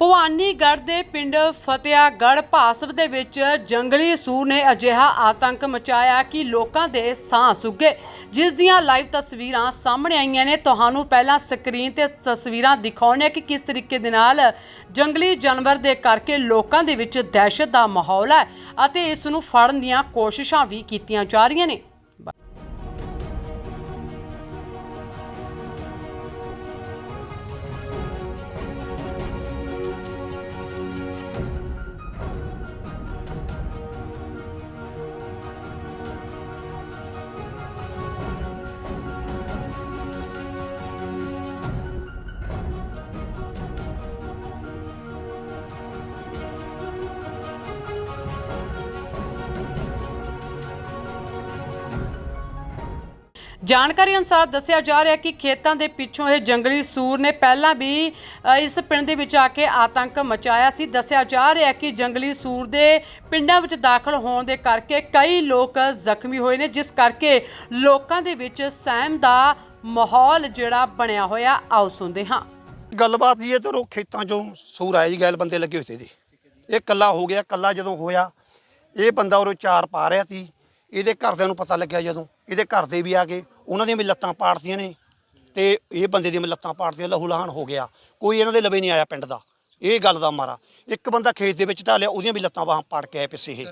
ਭਵਾਨੀਗੜ੍ਹ ਦੇ ਪਿੰਡ ਫਤਿਆਗੜ੍ਹ ਭਾਸਪ ਦੇ ਵਿੱਚ ਜੰਗਲੀ ਸੂਰ ਨੇ ਅਜਿਹਾ ਆਤੰਕ ਮਚਾਇਆ ਕਿ ਲੋਕਾਂ ਦੇ ਸਾਹ ਸੁੱਗੇ ਜਿਸ ਦੀਆਂ ਲਾਈਵ ਤਸਵੀਰਾਂ ਸਾਹਮਣੇ ਆਈਆਂ ਨੇ, ਤੁਹਾਨੂੰ ਪਹਿਲਾਂ ਸਕਰੀਨ ਤੇ ਤਸਵੀਰਾਂ ਦਿਖਾਉਣੇ ਕਿ ਕਿਸ ਤਰੀਕੇ ਦੇ ਨਾਲ ਜੰਗਲੀ ਜਾਨਵਰ ਦੇ ਕਰਕੇ ਲੋਕਾਂ ਦੇ ਵਿੱਚ ਦਹਿਸ਼ਤ ਦਾ ਮਾਹੌਲ ਹੈ ਅਤੇ ਇਸ ਨੂੰ ਫੜਨ ਦੀਆਂ ਕੋਸ਼ਿਸ਼ਾਂ ਵੀ ਕੀਤੀਆਂ ਜਾ ਰਹੀਆਂ ਨੇ। ਜਾਣਕਾਰੀ ਅਨੁਸਾਰ ਦੱਸਿਆ ਜਾ ਰਿਹਾ ਕਿ ਖੇਤਾਂ ਦੇ ਪਿੱਛੋਂ ਇਹ ਜੰਗਲੀ ਸੂਰ ਨੇ ਪਹਿਲਾਂ ਵੀ ਅ, ਇਸ ਪਿੰਡ ਦੇ ਵਿੱਚ ਆ ਕੇ ਆਤੰਕ ਮਚਾਇਆ ਸੀ। ਦੱਸਿਆ ਜਾ ਰਿਹਾ ਕਿ ਜੰਗਲੀ ਸੂਰ ਦੇ ਪਿੰਡਾਂ ਵਿੱਚ ਦਾਖਲ ਹੋਣ ਦੇ ਕਰਕੇ ਕਈ ਲੋਕ ਜ਼ਖਮੀ ਹੋਏ ਨੇ ਜਿਸ ਕਰਕੇ ਲੋਕਾਂ ਦੇ ਵਿੱਚ ਸਹਿਮ ਦਾ ਮਾਹੌਲ ਜਿਹੜਾ ਬਣਿਆ ਹੋਇਆ। ਆਓ ਸੁਣਦੇ ਹਾਂ। ਗੱਲਬਾਤ ਜੀ ਇਹ ਤਰੋ ਖੇਤਾਂ ਚੋਂ ਸੂਰ ਆਏ ਜੀ ਗੈਲ ਬੰਦੇ ਲੱਗੇ ਹੋਏ ਸੀ ਜੀ। ਇਹ ਕੱਲਾ ਹੋ ਗਿਆ ਕੱਲਾ ਜਦੋਂ ਹੋਇਆ ਇਹ ਬੰਦਾ ਉਰੋਂ ਚਾਰ ਪਾ ਰਿਹਾ ਸੀ। ਇਹਦੇ ਘਰਦਿਆਂ ਨੂੰ ਪਤਾ ਲੱਗਿਆ ਜਦੋਂ ਇਹਦੇ ਘਰ ਦੇ ਵੀ ਆ ਗਏ। ਉਹਨਾਂ ਦੀਆਂ ਵੀ ਲੱਤਾਂ ਪਾੜਤੀਆਂ ਨੇ ਤੇ ਇਹ ਬੰਦੇ ਦੀਆਂ ਵੀ ਲੱਤਾਂ ਪਾੜਤੀਆਂ ਲਹੂ ਲਹਾਨ ਹੋ ਗਿਆ। ਕੋਈ ਇਹਨਾਂ ਦੇ ਲਵੇ ਨਹੀਂ ਆਇਆ ਪਿੰਡ ਦਾ। ਇਹ ਗੱਲ ਦਾ ਮਾਰਾ। ਇੱਕ ਬੰਦਾ ਖੇਤ ਦੇ ਵਿੱਚ ਢਾਲਿਆ ਉਹਦੀਆਂ ਵੀ ਲੱਤਾਂ ਬਾਹਾਂ ਪਾੜ ਕੇ ਆਏ ਪਿੱਛੇ ਇਹ।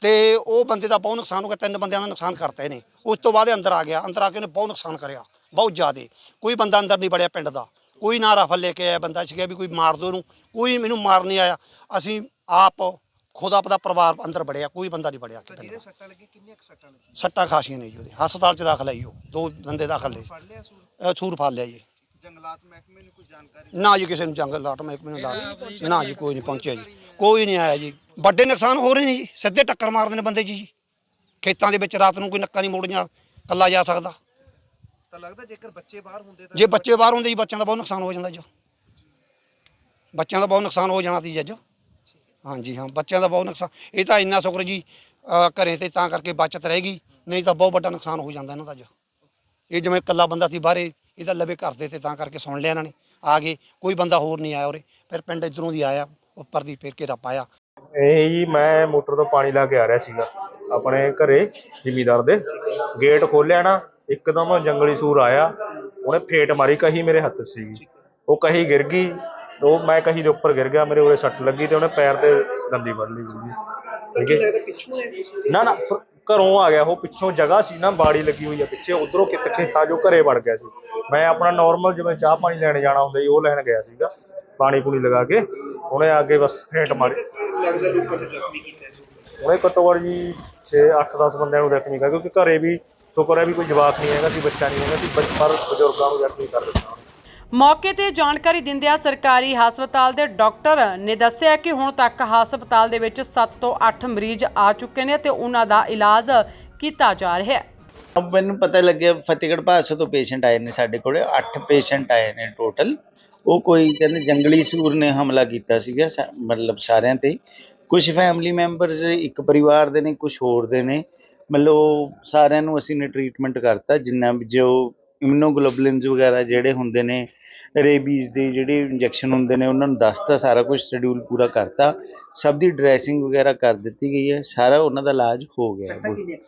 ਤੇ ਉਹ ਬੰਦੇ ਦਾ ਬਹੁਤ ਨੁਕਸਾਨ ਹੋ ਗਿਆ ਤਿੰਨ ਬੰਦਿਆਂ ਦਾ ਨੁਕਸਾਨ ਕਰਤਾ ਇਹਨੇ। ਉਸ ਤੋਂ ਬਾਅਦ ਇਹ ਅੰਦਰ ਆ ਗਿਆ। ਅੰਦਰ ਆ ਕੇ ਉਹਨੇ ਬਹੁਤ ਨੁਕਸਾਨ ਕਰਿਆ। ਬਹੁਤ ਜ਼ਿਆਦੇ। ਕੋਈ ਬੰਦਾ ਅੰਦਰ ਨਹੀਂ ਵੜਿਆ ਪਿੰਡ ਦਾ। ਕੋਈ ਨਾ ਰਫਲ ਲੈ ਕੇ ਆਇਆ ਬੰਦਾ ਸੀਗਾ ਵੀ ਕੋਈ ਮਾਰ ਦੋ ਇਹਨੂੰ। ਕੋਈ ਮੈਨੂੰ ਮਾਰ ਨਹੀਂ ਆਇਆ। ਅਸੀਂ ਆਪ ਖੁਦ ਆਪਦਾ ਪਰਿਵਾਰ ਅੰਦਰ ਵੜਿਆ ਕੋਈ ਬੰਦਾ ਨਹੀਂ ਵੜਿਆ ਤਾਂ ਜਿਹਦੇ। ਸੱਟਾਂ ਲੱਗੀਆਂ ਕਿੰਨੀਆਂ ਕੁ ਸੱਟਾਂ ਲੱਗੀਆਂ? ਸੱਟਾਂ ਖਾਸੀਆਂ ਨੇ ਜੀ ਉਹਦੇ ਹਸਪਤਾਲ 'ਚ ਦਾਖਲ ਹੈ ਜੀ ਉਹ ਦੋ ਬੰਦੇ ਦਾਖਲ ਨੇ। ਫੜ ਲਿਆ ਸੂਰ? ਅਹ ਸੂਰ ਫੜ ਲਿਆ ਜੀ। ਜੰਗਲਾਤ ਮਹਿਕਮੇ ਨੂੰ ਕੋਈ ਜਾਣਕਾਰੀ ਨਾ ਜੀ ਕਿਸੇ ਨੂੰ ਜੰਗਲ ਲਾਟ ਮਹਿਕਮੇ ਨੂੰ ਲਾ ਨਾ ਜੀ ਕੋਈ ਨਹੀਂ ਪਹੁੰਚਿਆ ਜੀ। ਕੋਈ ਨਹੀਂ ਆਇਆ ਜੀ। ਵੱਡੇ ਨੁਕਸਾਨ ਹੋ ਰਹੇ ਨੇ ਜੀ ਸਿੱਧੇ ਟੱਕਰ ਮਾਰਦੇ ਨੇ ਬੰਦੇ ਜੀ। ਜੀ ਖੇਤਾਂ ਦੇ ਵਿੱਚ ਰਾਤ ਨੂੰ ਕੋਈ ਨੱਕਾ ਨਹੀਂ ਮੋੜੀਆਂ ਕੱਲਾ ਜਾ ਸਕਦਾ। ਤਾਂ ਲੱਗਦਾ ਜੇਕਰ ਬੱਚੇ ਬਾਹਰ ਹੁੰਦੇ ਤਾਂ ਜੇ ਬੱਚੇ ਬਾਹਰ ਹੁੰਦੇ ਜੀ ਬੱਚਿਆਂ ਦਾ ਬਹੁਤ ਨੁਕਸਾਨ ਹੋ ਜਾਂਦਾ ਜੀ। ਬੱਚਿਆਂ ਦਾ ਬਹੁਤ ਨੁਕਸਾਨ ਹੋ ਜਾਣਾ ਸੀ ਜੀ ਅੱਜ। ਹਾਂਜੀ, ਹਾਂ, ਬੱਚਿਆਂ ਦਾ ਬਹੁਤ ਨੁਕਸਾਨ, ਇਹ ਤਾਂ ਇੰਨਾ ਸ਼ੁਕਰ ਜੀ, ਅਹ, ਘਰੇ ਤੇ ਤਾਂ ਕਰਕੇ ਬਚਤ ਰਹਿ ਗਈ ਨਹੀਂ ਤਾਂ ਬਹੁਤ ਵੱਡਾ ਨੁਕਸਾਨ ਹੋ ਜਾਂਦਾ ਇਹਨਾਂ ਦਾ ਅੱਜ। ਇਹ ਜਿਵੇਂ ਇਕੱਲਾ ਬੰਦਾ ਸੀ ਬਾਹਰੇ, ਇਹਦਾ ਲਵੇ ਘਰ ਦੇ ਤੇ ਤਾਂ ਕਰਕੇ ਸੁਣ ਲਿਆ ਇਹਨਾਂ ਨੇ, ਆ ਗਏ, ਕੋਈ ਬੰਦਾ ਹੋਰ ਨਹੀਂ ਆਇਆ ਉਰੇ, ਫਿਰ ਪਿੰਡ ਇਧਰੋਂ ਦੀ ਆਇਆ, ਉੱਪਰ ਦੀ ਫਿਰ ਘੇਰਾ ਪਾਇਆ। ਇਹ ਜੀ, ਮੈਂ ਮੋਟਰ ਤੋਂ ਪਾਣੀ ਲਾ ਕੇ ਆ ਰਿਹਾ ਸੀਗਾ, ਆਪਣੇ ਘਰੇ, ਜ਼ਿਮੀਦਾਰ ਦੇ, ਗੇਟ ਖੋਲਿਆ ਨਾ, ਇੱਕਦਮ ਜੰਗਲੀ ਸੂਰ ਆਇਆ, ਉਹਨੇ ਫੇਟ ਮਾਰੀ, ਕਹੀ ਮੇਰੇ ਹੱਥ 'ਚ ਸੀਗੀ। ਉਹ ਕਹੀ ਗਿਰ ਗਈ ਉਹ ਮੈਂ ਕਹੀ ਦੇ ਉੱਪਰ ਗਿਰ ਗਿਆ ਮੇਰੇ ਉਰੇ ਸੱਟ ਲੱਗੀ ਤੇ ਉਹਨੇ ਪੈਰ ਤੇ ਦੰਦੀ ਵੱਢ ਲਈ ਜੀ ਤਾਂ ਕੀ ਲੱਗਦਾ ਪਿੱਛੋਂ ਆਇਆ ਸੀ ਨਾ ਨਾ ਫਿਰ ਘਰੋਂ ਆ ਗਿਆ ਉਹ ਪਿੱਛੋਂ ਜਗ੍ਹਾ ਸੀ ਨਾ ਬਾੜੀ ਲੱਗੀ ਹੋਈ ਆ ਪਿੱਛੇ ਉਧਰੋਂ ਕਿਤ ਖੇਤਾਂ ਜੋ ਘਰੇ ਵੜ ਗਿਆ ਸੀ। ਮੈਂ ਆਪਣਾ ਨਾਰਮਲ ਜਿਵੇਂ ਚਾਹ ਪਾਣੀ ਲੈਣ ਜਾਣਾ ਹੁੰਦਾ ਜੀ ਉਹ ਲੈਣ ਗਿਆ ਸੀਗਾ ਪਾਣੀ ਪੂਣੀ ਲਗਾ ਕੇ ਉਹਨੇ ਆ ਕੇ ਬਸ ਫੇਟ ਮਾਰੀ। ਲੱਗਦਾ ਲੋਕਾਂ ਨੇ ਜ਼ਖਮੀ ਕੀਤਾ ਸੀ। ਉਹਨੇ ਘੱਟੋ ਘੱਟ ਜੀ 6 8 10 ਬੰਦਿਆਂ ਨੂੰ ਜ਼ਖਮੀ ਕਰ ਕਿਉਂਕਿ ਘਰੇ ਵੀ ਸ਼ੁਕਰ ਹੈ ਵੀ ਕੋਈ ਜਵਾਕ ਨਹੀਂ ਹੈਗਾ ਸੀ ਬੱਚਾ ਨਹੀਂ ਹੈਗਾ ਸੀ ਪਰ ਬਜ਼ੁਰਗਾਂ ਨੂੰ ਜ਼ਖਮੀ ਕਰ ਦਿੱਤਾ। ਮੌਕੇ ਤੇ ਜਾਣਕਾਰੀ ਦਿੰਦਿਆਂ ਸਰਕਾਰੀ ਹਸਪਤਾਲ ਦੇ ਡਾਕਟਰ ਨੇ ਦੱਸਿਆ ਕਿ ਹੁਣ ਤੱਕ ਹਸਪਤਾਲ ਦੇ ਵਿੱਚ 7 ਤੋਂ 8 ਮਰੀਜ਼ ਆ ਚੁੱਕੇ ਨੇ ਤੇ ਉਹਨਾਂ ਦਾ ਇਲਾਜ ਕੀਤਾ ਜਾ ਰਿਹਾ ਹੈ। ਅਬ ਮੈਨੂੰ ਪਤਾ ਲੱਗਿਆ ਫਤਿਹਗੜ੍ਹ ਭਾਦਸੋਂ ਤੋਂ ਪੇਸ਼ੈਂਟ ਆਏ ਨੇ ਸਾਡੇ ਕੋਲੇ 8 ਪੇਸ਼ੈਂਟ ਆਏ ਨੇ ਟੋਟਲ ਉਹ ਕੋਈ ਕਹਿੰਦੇ ਜੰਗਲੀ ਸੂਰ ਨੇ ਹਮਲਾ ਕੀਤਾ ਸੀਗਾ, ਸਾ- ਮਤਲਬ ਸਾਰਿਆਂ ਤੇ। ਕੁਝ ਫੈਮਿਲੀ ਮੈਂਬਰਸ ਇੱਕ ਪਰਿਵਾਰ ਦੇ ਨੇ ਕੁਝ ਹੋਰ ਦੇ ਨੇ। ਮਤਲਬ ਉਹ ਸਾਰਿਆਂ ਨੂੰ ਅਸੀਂ ਨੇ ਟ੍ਰੀਟਮੈਂਟ ਕਰਤਾ, ਜਿੰਨਾ ਵੀ ਜੋ ਇਮੂਨੋਗਲੋਬੁਲਿਨਸ ਵਗੈਰਾ ਜਿਹੜੇ ਹੁੰਦੇ ਨੇ ਰੇਬੀਜ਼ ਦੇ ਜਿਹੜੇ ਇੰਜੈਕਸ਼ਨ ਹੁੰਦੇ ਨੇ ਉਹਨਾਂ ਨੂੰ ਦੱਸਤਾ ਸਾਰਾ ਕੁਝ ਸ਼ਡਿਊਲ ਪੂਰਾ ਕਰਤਾ। ਸਭ ਦੀ ਡਰੈਸਿੰਗ ਵਗੈਰਾ ਕਰ ਦਿੱਤੀ ਗਈ ਹੈ ਸਾਰਾ ਉਹਨਾਂ ਦਾ ਇਲਾਜ ਹੋ ਗਿਆ ਲੱਗੀਆਂ?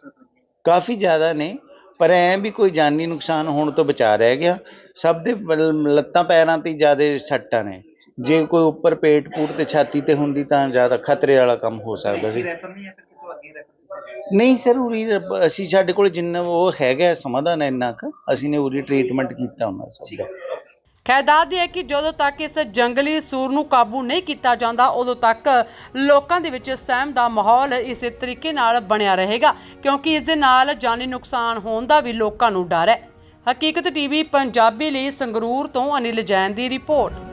ਕਾਫੀ ਜ਼ਿਆਦਾ ਨੇ ਪਰ ਐ ਵੀ ਕੋਈ ਜਾਨੀ ਨੁਕਸਾਨ ਹੋਣ ਤੋਂ ਬਚਾ ਰਹਿ ਗਿਆ। ਸਭ ਦੇ ਲੱਤਾਂ ਪੈਰਾਂ ਤੇ ਜ਼ਿਆਦਾ ਸੱਟਾਂ ਨੇ। ਜੇ ਕੋਈ ਉੱਪਰ ਪੇਟ ਪੂਟ ਤੇ ਛਾਤੀ ਤੇ ਹੁੰਦੀ ਤਾਂ ਜ਼ਿਆਦਾ ਖਤਰੇ ਵਾਲਾ ਕੰਮ ਹੋ ਸਕਦਾ ਸੀ। ਰੈਫਰ ਨਹੀਂ ਹੈ ਫਿਰ ਕਿਤੋਂ ਅੱਗੇ ਰੈਫਰ ਨਹੀਂ ਸਰ, ਉਰੀ ਰ- ਅਸੀਂ ਸਾਡੇ ਕੋਲ ਜਿੰਨਾ ਉਹ ਹੈਗਾ ਸਮਾਧਾਨ ਇੰਨਾ ਕੁ, ਅਸੀਂ ਨੇ ਉਰੀ ਟ੍ਰੀਟਮੈਂਟ ਕੀਤਾ ਉਹਨਾਂ ਸਭ ਦਾ ਖੈਰ ਦੱਸਦੀ ਹੈ ਕਿ ਜਦੋਂ ਤੱਕ ਇਸ ਜੰਗਲੀ ਸੂਰ ਨੂੰ ਕਾਬੂ ਨਹੀਂ ਕੀਤਾ ਜਾਂਦਾ, ਉਦੋਂ ਤੱਕ ਲੋਕਾਂ ਦੇ ਵਿੱਚ ਸਹਿਮ ਦਾ ਮਾਹੌਲ ਇਸੇ ਤਰੀਕੇ ਨਾਲ ਬਣਿਆ ਰਹੇਗਾ, ਕਿਉਂਕਿ ਇਸ ਦੇ ਨਾਲ ਜਾਨੀ ਨੁਕਸਾਨ ਹੋਣ ਦਾ ਵੀ ਲੋਕਾਂ ਨੂੰ ਡਰ ਹੈ। ਹਕੀਕਤ ਟੀਵੀ ਪੰਜਾਬੀ ਲਈ ਸੰਗਰੂਰ ਤੋਂ ਅਨਿਲ ਜੈਨ ਦੀ ਰਿਪੋਰਟ।